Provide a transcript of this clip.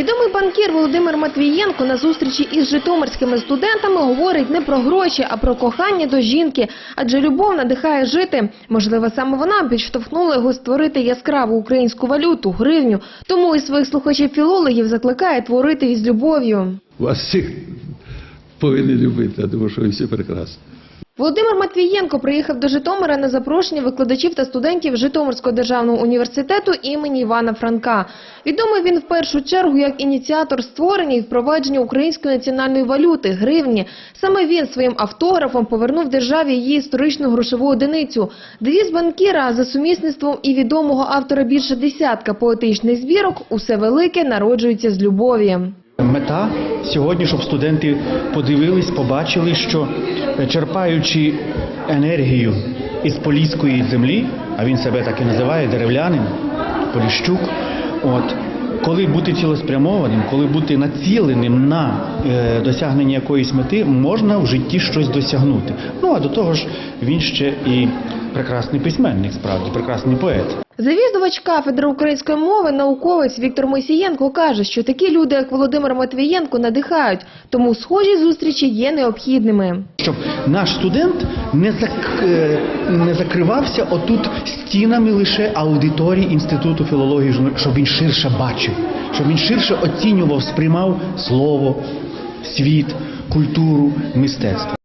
Відомий банкір Володимир Матвієнко на зустрічі із житомирськими студентами говорить не про гроші, а про кохання до жінки. Адже любов надихає жити. Можливо, саме вона підштовхнула його створити яскраву українську валюту гривню. Тому і своїх слухачів-філологів закликає творити із любов'ю. Вас всіх повинні любити, я думаю, що ви всі прекрасні. Володимир Матвієнко приїхав до Житомира на запрошення викладачів та студентів Житомирського державного університету імені Івана Франка. Відомий він в першу чергу як ініціатор створення і впровадження української національної валюти – гривні. Саме він своїм автографом повернув державі її історичну грошову одиницю. Девіз банкіра за сумісництвом і відомого автора більше десятка поетичних збірок «Усе велике народжується з любові». Мета сьогодні, щоб студенти подивились, побачили, що е, черпаючи енергію із поліської землі, а він себе так і називає деревлянин, Поліщук, от коли бути цілеспрямованим, коли бути націленим на е, досягнення якоїсь мети, можна в житті щось досягнути. Ну а до того ж, він ще і прекрасний письменник, справді прекрасний поет. Завідувач кафедри української мови, науковець Віктор Мойсієнко каже, що такі люди, як Володимир Матвієнко, надихають, тому схожі зустрічі є необхідними. щоб наш студент не зак... е, не закривався отут стінами лише аудиторії інституту філології, щоб він ширше бачив, щоб він ширше оцінював, сприймав слово, світ, культуру, мистецтво.